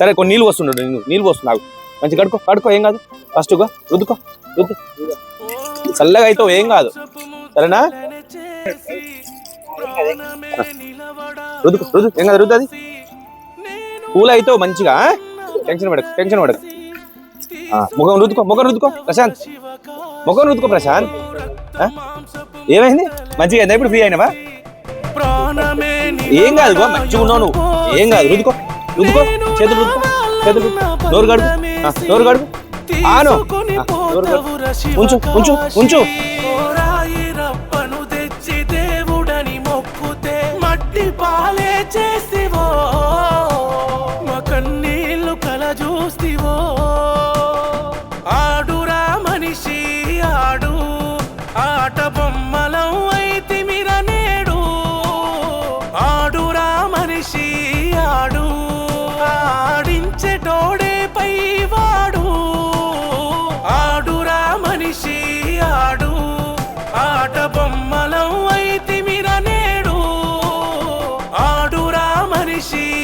సరే కొన్ని నీళ్ళు వస్తుండడు నీళ్ళు నీళ్ళు పోస్తున్నావు మంచి కడుకో కడుకో ఏం కాదు. ఫస్ట్ రుద్దుకో రుద్దు. చల్లగా అయితే ఏం కాదు. సరేనా? రుద్దుకో రుద్దు. ఏం కాదు రుద్దు అది. పూలు అయితే మంచిగా టెన్షన్ పడకు టెన్షన్ పడకు. ముఖం రుద్దుకో ముఖం రుద్దుకో ప్రశాంత్. ముఖం రుద్దుకో ప్రశాంత్. ఏమైంది? మంచిగా అయిందా? ఇప్పుడు ఫ్రీ అయినావా? ఏం కాదు మంచిగా ఉన్నావు నువ్వు. ఏం కాదు రుద్దుకో. రుద్దుకో. చేతులు రుద్దుకో. చేతులు. నోరు గడుపు గడుపు ఆను ఉంచు ఉంచు ఉంచు. పాలే చేసివో. మా కన్నీళ్ళు కల చూస్తివో ఆడురా మనిషి ఆడు. ఆట బొమ్మలం అయితిమిర నేడు. ఆడురా మనిషి అయితిమిర